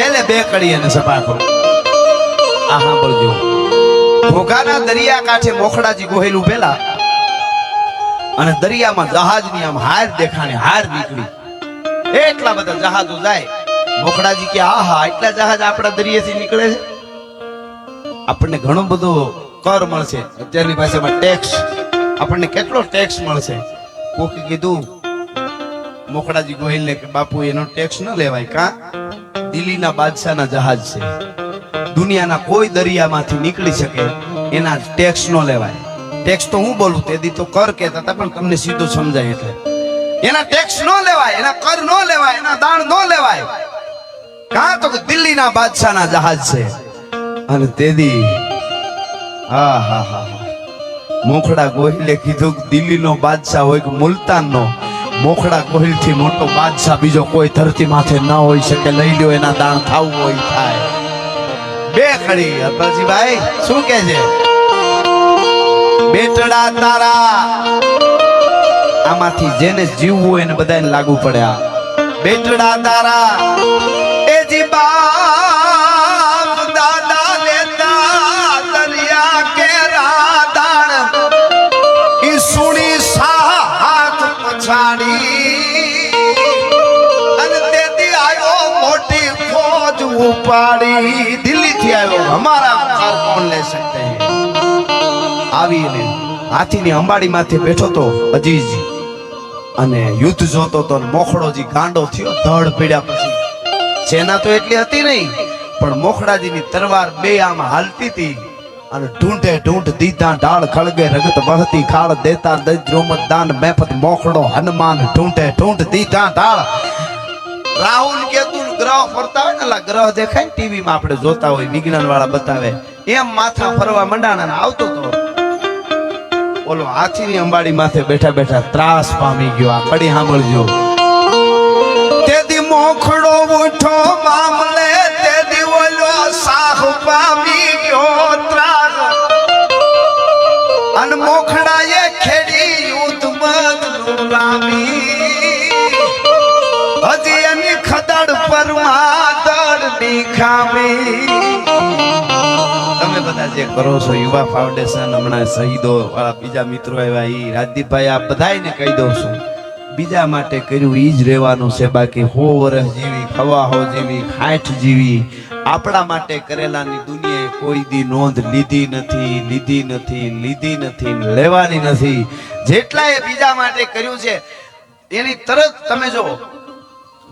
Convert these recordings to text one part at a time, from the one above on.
છેલ્લે બે કડી અને સપાખો આ સાંભળજો ઘોઘાના દરિયા કાંઠે મોખડાજી ગોહેલું પેલા અને દરિયામાં જહાજની આમ હાર દેખાણી હાર નીકળી. એટલા બધા જહાજો જાય. મોખડાજી કે, આહા એટલા જહાજ આપણા દરિયેથી નીકળે છે? આપણને ઘણો બધો કર મળશે. અત્યારની ભાષામાં ટેક્સ આપણને કેટલો ટેક્સ મળશે? કોકે કીધું મોખડાજી ગોહિલને કે, બાપુ, એનો ટેક્સ ન લેવાય કા? દિલ્હીના બાદશાહના જહાજ છે. દુનિયાના કોઈ દરિયામાંથી નીકળી શકે એના ટેક્સ ન લેવાય. ટેક્સ તો હું બોલું? તેથી તો કર કહેતા હતા, પણ તમને સીધું સમજાય એટલે. એના ટેક્સ ન લેવાય, એના કર ન લેવાય, એના દાણ ન લેવાય. કા તો દિલ્હીના બાદશાહના જહાજ છે. અને તેદી, હા હા હા મોખડા ગોહિલે કીધું દિલ્હીનો બાદશાહ હોય કે મુલતાનનો મોખડા કોહિલથી મોટો બાદશાહ બીજો કોઈ ધરતી માથે ન હોઈ શકે, લઈ લ્યો એના દાણ, થાવું હોય થાય. બે ખડી, અરબાજીભાઈ, શું કે છે? બેટડા તારા. આમાંથી જેને જીવવું હોય એને બધાને લાગુ પડ્યા બેટડા તારા. એ જી પછાડી અને તેથી આવ્યો મોટી ફોજ ઉપાડી. દિલ્હી થી આવ્યો અમારા કાર કોણ લે શકતે આવીને હાથીની અંબાડી માથે બેઠો તો અજીજી અને યુદ્ધ જોતો તો મોખડોજી ગાંડો થયો, ધડ પીડ્યા પછી. સેના તો એટલી હતી નહીં, પણ મોખડાજીની તરવાર બે આમ હાલતી હતી. અને ઢૂંઢે ઢૂંઢ દીધા ઢાળ ખળગે રગત વહતી ખાળ દેતા દજ્રોમત દાન મેફત મોખડો હનુમાન ઢૂંઢે ઢૂંઢ દીધા ઢાળ. રાહુલ કેતુ ગ્રહ ફરતા હોય ને ગ્રહ દેખાય ને ટીવી માં આપણે જોતા હોય વિજ્ઞાન વાળા બતાવે. એમ માથા ફરવા મંડાણા ને આવતો તો ઓલો હાથીની અંબાડી માથે બેઠા બેઠા ત્રાસ પામી ગયો, આ કડી સાંભળજો. તેથી મોખડો ઉઠો, મામલે તેથી ઓલો સાહ પામી ગયો, ત્રાસ મોખડાએ ખેડી યુદ્ધ લાવી હજી એની ખદડ પર નીખામી તમે બધા જે કરો છો, યુવા ફાઉન્ડેશન, હમણાં શહીદો વાળા બીજા મિત્રો આવ્યા એ રાજદીપભાઈ આ બધાને કહી દઉં છું. બીજા માટે કર્યું એ જ રહેવાનું છે, બાકી હો વર્ષ જીવી ખવાહો જીવી ખાઠ જીવી, આપણા માટે કરેલાની દુનિયાએ કોઈ દી નોંધ લીધી નથી લીધી નથી લીધી નથી લેવાની નથી. જેટલા એ બીજા માટે કર્યું છે, એની તરત તમે જો,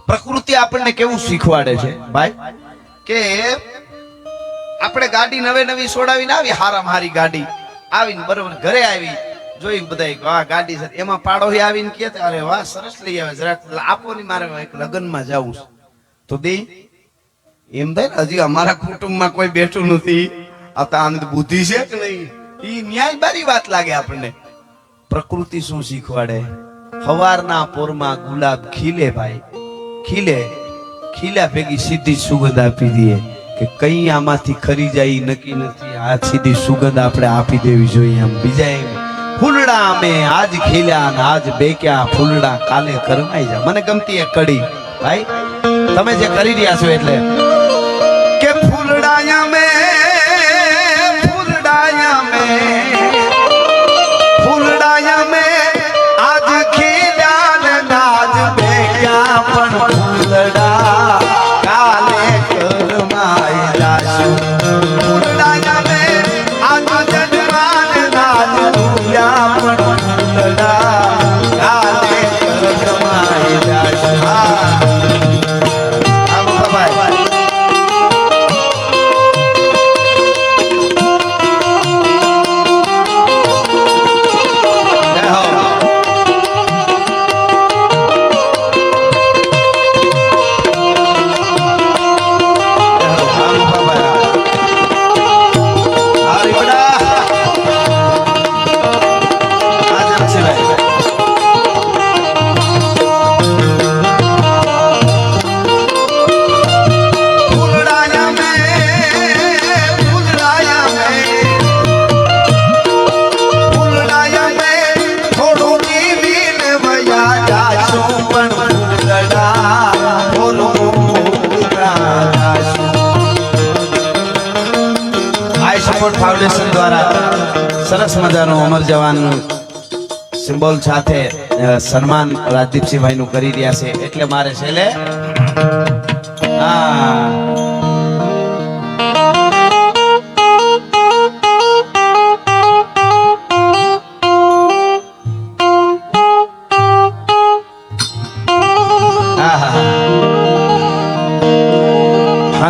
પ્રકૃતિ આપણને કેવું શીખવાડે છે? ભાઈ, કે આપણે ગાડી નવે નવી સોડાવીને આવી હારામ હારી ગાડી આવીને બરોબર ઘરે આવી જોઈ બધા વાહ ગાડી સર એમાં પાડોશી આવીને કે અરે વાહ, સરસ લઈ આવે જરાક આપો ની મારે લગ્નમાં જવું છે. તો દે એમ થાય ને, હજી અમારા કુટુંબમાં કોઈ બેઠું નથી. આ તો આને બુદ્ધિ છે કે નહીં? એ ન્યાય બારી વાત લાગે આપણને. પ્રકૃતિ શું શીખવાડે? હવારના પોરમાં ગુલાબ ખીલે ભાઈ. ખીલે. ખીલ્યા ભેગી સીધી સુગંધ આપી દઈએ કે કઈ આમાંથી ખરી જાય નક્કી નથી. આ સીધી સુગંધ આપણે આપી દેવી જોઈએ આમ બીજા એમ, ફૂલડા અમે આજ ખીલ્યા ને આજ બેક્યા ફૂલડા કાલે કરમાઈ જા. મને ગમતી એક કડી ભાઈ, તમે જે કરી રહ્યા છો એટલે હાઈ સપોર્ટ ફાઉન્ડેશન દ્વારા સરસ મજાનું અમર જવાનનું સિમ્બોલ સાથે સન્માન રાજદીપસિંહભાઈનું કરી રહ્યા છે. એટલે મારે છેલ્લે, હા.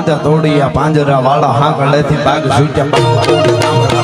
હાથે તોડી આ પાંજરા વાળા હાંકડેથી બાગ છૂટ્યા